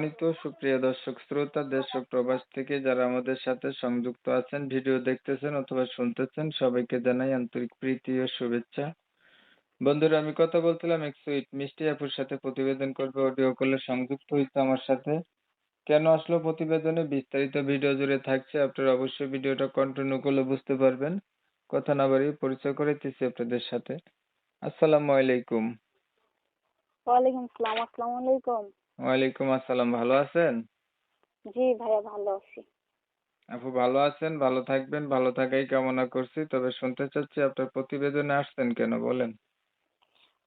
সম্মানিত সুপ্রিয় দর্শক, শ্রোতা দেশ ও প্রবাস থেকে যারা আমাদের সাথে সংযুক্ত আছেন, ভিডিও দেখতেছেন অথবা শুনতেছেন, সবাইকে জানাই আন্তরিক প্রীতি ও শুভেচ্ছা। বন্ধুরা, আমি কথা বলছিলাম এক সুইট মিষ্টি আপুর সাথে প্রতিবেদন করবে অডিও কলে সংযুক্ত হয়েছে আমার সাথে। কেন আসলো প্রতিবেদনে? বিস্তারিত ভিডিও জুড়ে থাকছে, আপনারা অবশ্যই ভিডিওটা কন্টিনিউ করলে বুঝতে পারবেন। কথা না বাড়িয়ে পরিচয় করাইতেছি আপনাদের সাথে। আসসালামু আলাইকুম। ওয়ালাইকুম আসসালাম, আসসালামু আলাইকুম। ওয়ালাইকুম আসসালাম ভালো আছেন? জি ভাইয়া ভালো আছি। আপু ভালো আছেন? ভালো থাকবেন ভালো থাকাই কামনা করছি। তবে শুনতে চাচ্ছি আপনার প্রতিবেদনে আসছেন কেন বলেন।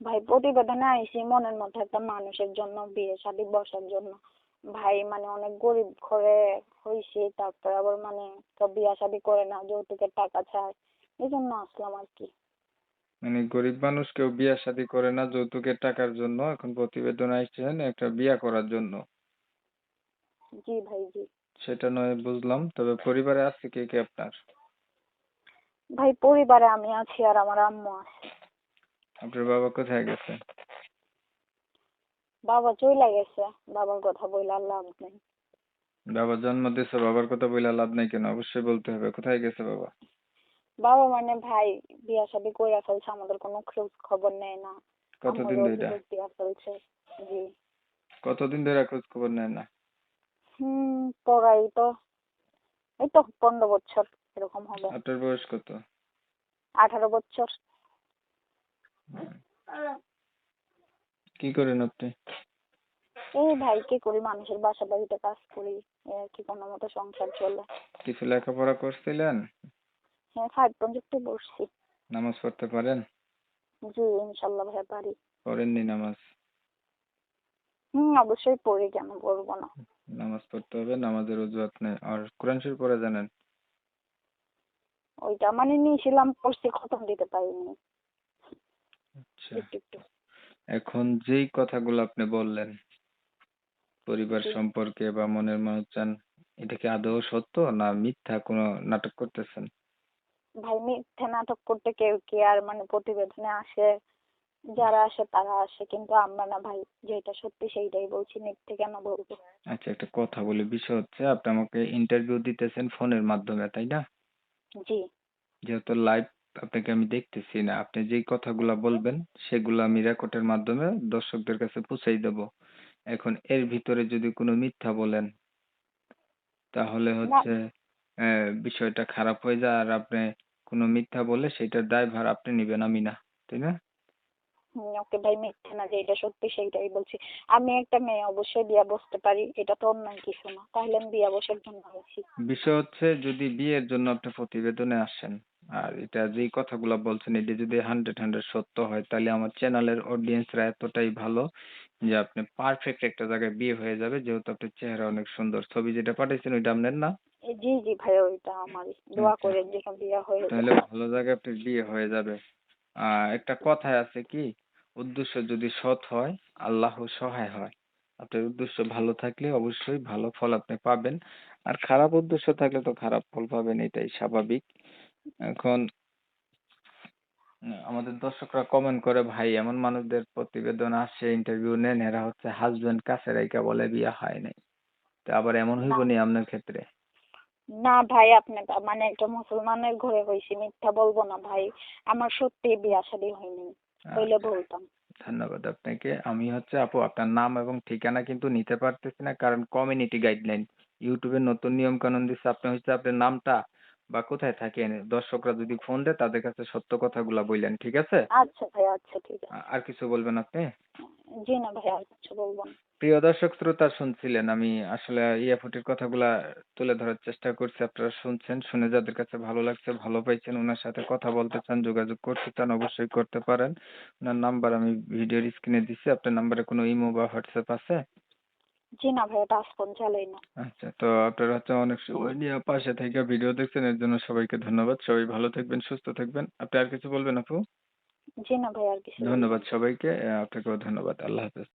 ভাই প্রতিবেদনে আইসি মনের মধ্যে একটা মানুষের জন্য বিয়ে শাদী বসার জন্য। ভাই মানে অনেক গরিব ঘরে হয়েছি তারপরে আবার মানে তো বিয়া শাদী করে না যৌতুকের টাকা চায় এই জন্য আসলাম আর কি। মানে গরিব মানুষ কেউ বিয়া শাদী করে না যৌতুকের টাকার জন্য। এখন প্রতিবেদন আসছেন একটা বিয়া করার জন্য। জি ভাই জি। সেটা নয় বুঝলাম তবে পরিবারে আছে কে কে আপনার? ভাই পরিবারে আমি আছি আর আমার আম্মু আছে। আপনার বাবা কোথায় গেছে? বাবা চইলা গেছে। বাবার কথা বইলা লাভ নেই। বাবা জন্ম দিয়েছে বাবার কথা বলে লাভ নাই কেন? অবশ্যই বলতে হবে কোথায় গেছে বাবা? বাবা মানে ভাই বিয়া শাদী কইরা ফেলছে আমাদের কোনো খোঁজ খবর নেয় না। কতদিন ধরে বিয়ে ফেলছে জি। কতদিন ধরে খোঁজ খবর নেয় না? হুম পড়াই তো। এই তো পনেরো বছর এরকম হবে। আপনার বয়স কত? আঠারো বছর। কি করেন আপনি? এই ভাই কি করি মানুষের বাসা বাড়িতে কাজ করি আর কি কোনো মতো সংসার চলে। কিছু লেখাপড়া করছিলেন? হ্যাঁ ফাইভ পর্যন্ত নামাজ পড়তে পারেন? জি ইনশাল্লাহ ভাই পারি। পড়েননি নামাজ? হুম অবশ্যই পড়ি কেন পড়ব না। নামাজ পড়তে হবে নামাজের অজুহাত নেই। আর কোরআন শরীফ পড়ে জানেন? ওইটা মানে নিয়েছিলাম পড়ছি খতম দিতে পারিনি। আচ্ছা। একটু একটু। এখন যেই কথাগুলো আপনি বললেন পরিবার সম্পর্কে বা মনের মানুষ চান এটা কি আদৌ সত্য না মিথ্যা কোনো নাটক করতেছেন? ভাই মিথ্যে নাটক করতে কেউ কি আর মানে প্রতিবেদনে আসে? যারা আসে তারা আসে কিন্তু আমরা না ভাই। যেটা সত্যি সেইটাই বলছি মিথ্যে কেন বলব? আচ্ছা একটা কথা বলি বিষয় হচ্ছে আপনি আমাকে ইন্টারভিউ দিতেছেন ফোনের মাধ্যমে তাই না? জি। যেহেতু লাইভ আপনাকে আমি দেখতেছি না আপনি যেই কথাগুলা বলবেন সেগুলো আমি রেকর্ডের মাধ্যমে দর্শকদের কাছে পৌঁছাই দেব। এখন এর ভিতরে যদি কোনো মিথ্যা বলেন তাহলে হচ্ছে বিষয়টা খারাপ হয়ে যায় আর আপনি কোনো মিথ্যা বলে সেটার দায়ভার আপনি নিবেন আমি না তাই না? ওকে ভাই মিথ্যে না যেটা সত্যি সেইটাই বলছি। আমি একটা মেয়ে অবশ্যই বিয়া বসতে পারি এটা তো অন্যায় কিছু না তাহলে আমি বিয়া বসার জন্য আছি। বিষয় হচ্ছে যদি বিয়ের জন্য আপনি প্রতিবেদনে আসেন আর এটা যেই কথাগুলো বলছেন এটা যদি হান্ড্রেড হান্ড্রেড সত্য হয় তাহলে আমার চ্যানেলের অডিয়েন্সরা এতটাই ভালো যে আপনি পারফেক্ট একটা জায়গায় বিয়ে হয়ে যাবে যেহেতু আপনার চেহারা অনেক সুন্দর। ছবি যেটা পাঠিয়েছেন ওইটা আপনার না জি জি ভাই ওইটা আমারই দোয়া আচ্ছা। করে যেন বিয়া হয়ে যায় তাহলে ভালো জায়গায় আপনার বিয়ে হয়ে যাবে। একটা কথায় আছে কি? উদ্দেশ্য যদি সৎ হয় আল্লাহ সহায় হয়। আপনার উদ্দেশ্য ভালো থাকলে অবশ্যই ভালো ফল আপনি পাবেন। আর খারাপ উদ্দেশ্য থাকলে তো খারাপ ফল পাবেন এটাই স্বাভাবিক। এখন আমাদের দর্শকরা কমেন্ট করে ভাই এমন মানুষদের প্রতিবেদন আসে ইন্টারভিউ নেন। এরা হচ্ছে হাজবেন্ড কাছে রাইকা বলে বিয়ে হয় নাই। তো আবার এমন হইব নি আপনার ক্ষেত্রে? না ভাই আপনি মানে একটা মুসলমানের ঘরে হয়েছি মিথ্যা বলব না ভাই। আমার সত্যি বিয়া শাদী হয়নি হইলে আচ্ছা। বলতাম। ধন্যবাদ আপনাকে। আমি হচ্ছে আপু আপনার নাম এবং ঠিকানা কিন্তু নিতে পারতেছি না কারণ কমিউনিটি গাইডলাইন ইউটিউবের নতুন নিয়ম কানুন দিচ্ছে আপনি হচ্ছে আপনার নামটা বা কোথায় থাকেন দর্শকরা যদি ফোন দেয় তাদের কাছে সত্য কথাগুলা বললেন ঠিক আছে? আচ্ছা ভাই আচ্ছা ঠিক আছে। আর কিছু বলবেন আপনি? জি না ভাই আর কিছু বলব না। প্রিয় দর্শক শ্রোতা শুনছিলেন আমি আসলে ইয়াফুটির কথাগুলা তুলে ধরার চেষ্টা করছি। আপনারা শুনছেন শুনে যাদের কাছে ভালো লাগছে ভালো পাইছেন ওনার সাথে কথা বলতে চান যোগাযোগ করতে চান অবশ্যই করতে পারেন। ওনার নাম্বার আমি ভিডিওর স্ক্রিনে দিচ্ছি আপনার নাম্বারে কোনো ইমো বা হোয়াটসঅ্যাপ আছে? জি না ভাই টাচ ফোন চালাই না। আচ্ছা তো আপনারা হচ্ছে অনেক সময় নিয়ে পাশে থেকে ভিডিও দেখছেন এর জন্য সবাইকে ধন্যবাদ। সবাই ভালো থাকবেন সুস্থ থাকবেন। আপনি আর কিছু বলবেন আপু? জি না ভাই আর কিছু ধন্যবাদ সবাইকে আপনাকেও ধন্যবাদ আল্লাহ হাফেজ।